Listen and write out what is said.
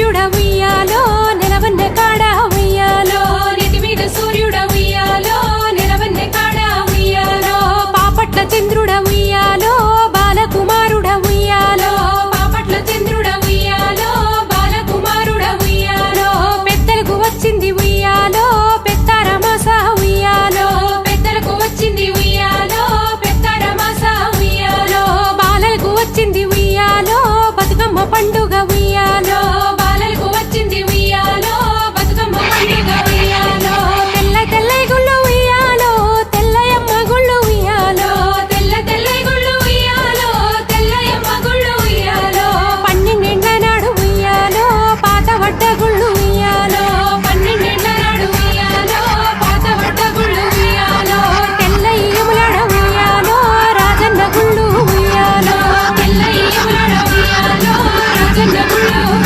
ధన్యుడవి Wow.